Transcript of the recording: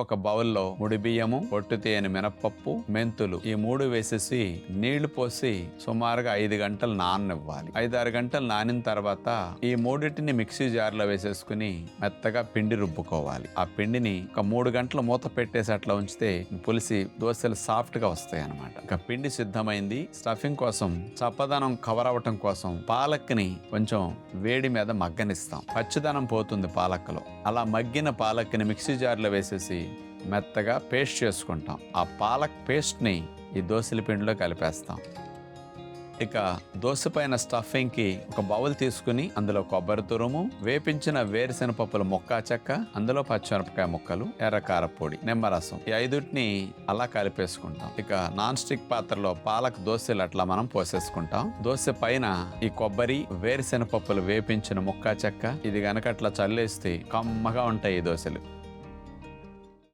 ఒక బౌల్లో ముడి బియ్యము పొట్టు తేనె మినపప్పు మెంతులు ఈ మూడు వేసేసి నీళ్ళు పోసి సుమారుగా ఐదు గంటలు నాననివ్వాలి. ఐదారు గంటలు నానిన తర్వాత ఈ మూడింటిని మిక్సీ జార్లో వేసేసుకుని మెత్తగా పిండి రుబ్బుకోవాలి. ఆ పిండిని ఒక మూడు గంటలు మూత పెట్టేసి అట్లా ఉంచితే పులిసి దోశలు సాఫ్ట్గా వస్తాయి అనమాట ఇంకా పిండి సిద్ధమైంది. స్టఫింగ్ కోసం చప్పదనం కవర్ అవ్వటం కోసం పాలక్ని కొంచెం వేడి మీద మగ్గనిస్తాం. పచ్చిదనం పోతుంది పాలక్కలో అలా మగ్గిన పాలక్ని మిక్సీ జార్లో వేసేసి మెత్తగా పేస్ట్ చేసుకుంటాం. ఆ పాలక్ పేస్ట్ని ఈ దోశల పిండిలో కలిపేస్తాం. ఇక దోశ పైన స్టఫింగ్కి ఒక బౌల్ తీసుకుని అందులో కొబ్బరి తురుము వేపించిన వేరుశెనపప్పుల మొక్క చెక్క అందులో పచ్చిమిరపకాయ ముక్కలు ఎర్రకార పొడి నిమ్మరసం ఈ ఐదుటిని అలా కలిపేసుకుంటాం. ఇక నాన్ స్టిక్ పాత్రలో పాలక్ దోశలు అట్లా మనం పోసేసుకుంటాం. దోశ పైన ఈ కొబ్బరి వేరుశెనపప్పులు వేపించిన మొక్క చెక్క ఇది గనక అట్లా చల్లేస్తే కమ్మగా ఉంటాయి ఈ దోశలు.